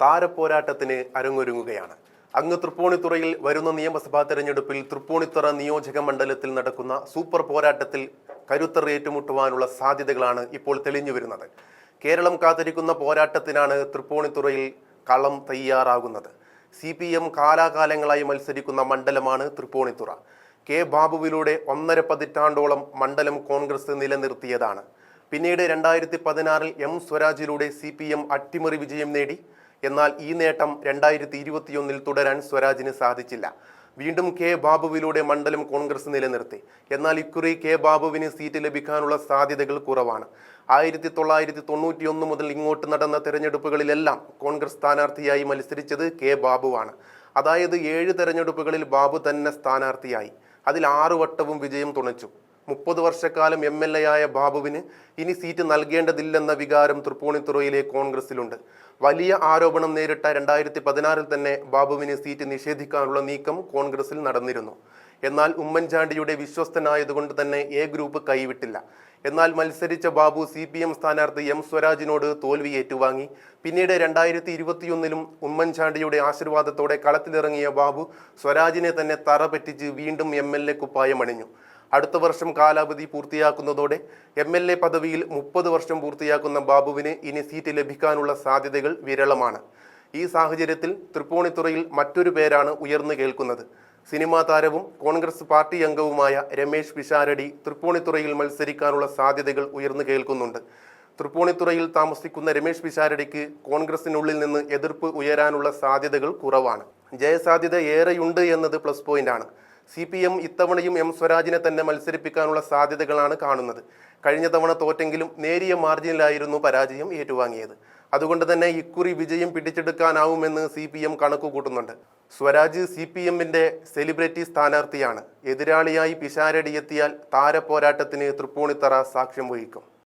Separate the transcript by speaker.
Speaker 1: താരപ്പോരാട്ടത്തിന് അരങ്ങൊരുങ്ങുകയാണ്. അങ്ങ് തൃപ്പൂണിത്തുറയിൽ വരുന്ന നിയമസഭാ തെരഞ്ഞെടുപ്പിൽ തൃപ്പൂണിത്തുറ നിയോജക മണ്ഡലത്തിൽ നടക്കുന്ന സൂപ്പർ പോരാട്ടത്തിൽ കരുത്തർ ഏറ്റുമുട്ടുവാനുള്ള സാധ്യതകളാണ് ഇപ്പോൾ തെളിഞ്ഞു വരുന്നത് കേരളം കാത്തിരിക്കുന്ന പോരാട്ടത്തിനാണ് തൃപ്പൂണിത്തുറയിൽ കളം തയ്യാറാകുന്നത്. സി പി എം കാലാകാലങ്ങളായി മത്സരിക്കുന്ന മണ്ഡലമാണ് തൃപ്പൂണിത്തുറ. കെ ബാബുവിലൂടെ ഒന്നര പതിറ്റാണ്ടോളം മണ്ഡലം കോൺഗ്രസ് നിലനിർത്തിയതാണ്. പിന്നീട് രണ്ടായിരത്തി പതിനാറിൽ എം സ്വരാജിലൂടെ സി പി എം അട്ടിമറി വിജയം നേടി. എന്നാൽ ഈ നേട്ടം രണ്ടായിരത്തി ഇരുപത്തിയൊന്നിൽ തുടരാൻ സ്വരാജിന് സാധിച്ചില്ല. വീണ്ടും കെ ബാബുവിലൂടെ മണ്ഡലം കോൺഗ്രസ് നിലനിർത്തി. എന്നാൽ ഇക്കുറി കെ ബാബുവിന് സീറ്റ് ലഭിക്കാനുള്ള സാധ്യതകൾ കുറവാണ്. ആയിരത്തി തൊള്ളായിരത്തി തൊണ്ണൂറ്റിയൊന്ന് മുതൽ ഇങ്ങോട്ട് നടന്ന തെരഞ്ഞെടുപ്പുകളിലെല്ലാം കോൺഗ്രസ് സ്ഥാനാർത്ഥിയായി മത്സരിച്ചത് കെ ബാബുവാണ്. അതായത് ഏഴ് തെരഞ്ഞെടുപ്പുകളിൽ ബാബു തന്നെ സ്ഥാനാർത്ഥിയായി. അതിൽ ആറു വട്ടവും വിജയം തുണച്ചു. മുപ്പത് വർഷക്കാലം എം എൽ എ ആയ ബാബുവിന് ഇനി സീറ്റ് നൽകേണ്ടതില്ലെന്ന വികാരം തൃപ്പൂണിത്തുറയിലെ കോൺഗ്രസിലുണ്ട്. വലിയ ആരോപണം നേരിട്ട രണ്ടായിരത്തി പതിനാറിൽ തന്നെ ബാബുവിന് സീറ്റ് നിഷേധിക്കാനുള്ള നീക്കം കോൺഗ്രസിൽ നടന്നിരുന്നു. എന്നാൽ ഉമ്മൻചാണ്ടിയുടെ വിശ്വസ്തനായതുകൊണ്ട് തന്നെ എ ഗ്രൂപ്പ് കൈവിട്ടില്ല. എന്നാൽ മത്സരിച്ച ബാബു സി പി എം സ്ഥാനാർത്ഥി എം സ്വരാജിനോട് തോൽവി ഏറ്റുവാങ്ങി പിന്നീട് രണ്ടായിരത്തി ഇരുപത്തിയൊന്നിലും ഉമ്മൻചാണ്ടിയുടെ ആശീർവാദത്തോടെ കളത്തിലിറങ്ങിയ ബാബു സ്വരാജിനെ തന്നെ തറ പറ്റിച്ച് വീണ്ടും എം എൽ എ കുപ്പായമണിഞ്ഞു അടുത്ത വർഷം കാലാവധി പൂർത്തിയാക്കുന്നതോടെ എം എൽ എ പദവിയിൽ മുപ്പത് വർഷം പൂർത്തിയാക്കുന്ന ബാബുവിന് ഇനി സീറ്റ് ലഭിക്കാനുള്ള സാധ്യതകൾ വിരളമാണ്. ഈ സാഹചര്യത്തിൽ തൃപ്പൂണിത്തുറയിൽ മറ്റൊരു പേരാണ് ഉയർന്നു കേൾക്കുന്നത്. സിനിമാ താരവും കോൺഗ്രസ് പാർട്ടി അംഗവുമായ രമേശ് പിഷാരടി തൃപ്പൂണിത്തുറയിൽ മത്സരിക്കാനുള്ള സാധ്യതകൾ ഉയർന്നു കേൾക്കുന്നുണ്ട്. തൃപ്പൂണിത്തുറയിൽ താമസിക്കുന്ന രമേശ് പിഷാരടിക്ക് കോൺഗ്രസിനുള്ളിൽ നിന്ന് എതിർപ്പ് ഉയരാനുള്ള സാധ്യതകൾ കുറവാണ്. ജയസാധ്യത ഏറെയുണ്ട് എന്നത് പ്ലസ് പോയിന്റ് ആണ്. സി പി എം ഇത്തവണയും എം സ്വരാജിനെ തന്നെ മത്സരിപ്പിക്കാനുള്ള സാധ്യതകളാണ് കാണുന്നത്. കഴിഞ്ഞ തവണ തോറ്റെങ്കിലും നേരിയ മാർജിനിലായിരുന്നു പരാജയം ഏറ്റുവാങ്ങിയത്. അതുകൊണ്ട് തന്നെ ഇക്കുറി വിജയം പിടിച്ചെടുക്കാനാവുമെന്ന് സി പി എം കണക്കുകൂട്ടുന്നുണ്ട്. സ്വരാജ് സി പി എമ്മിന്റെ സെലിബ്രിറ്റി സ്ഥാനാർത്ഥിയാണ്. എതിരാളിയായി പിശാരടിയെത്തിയാൽ താരപോരാട്ടത്തിന് തൃപ്പൂണിത്തറ സാക്ഷ്യം വഹിക്കും.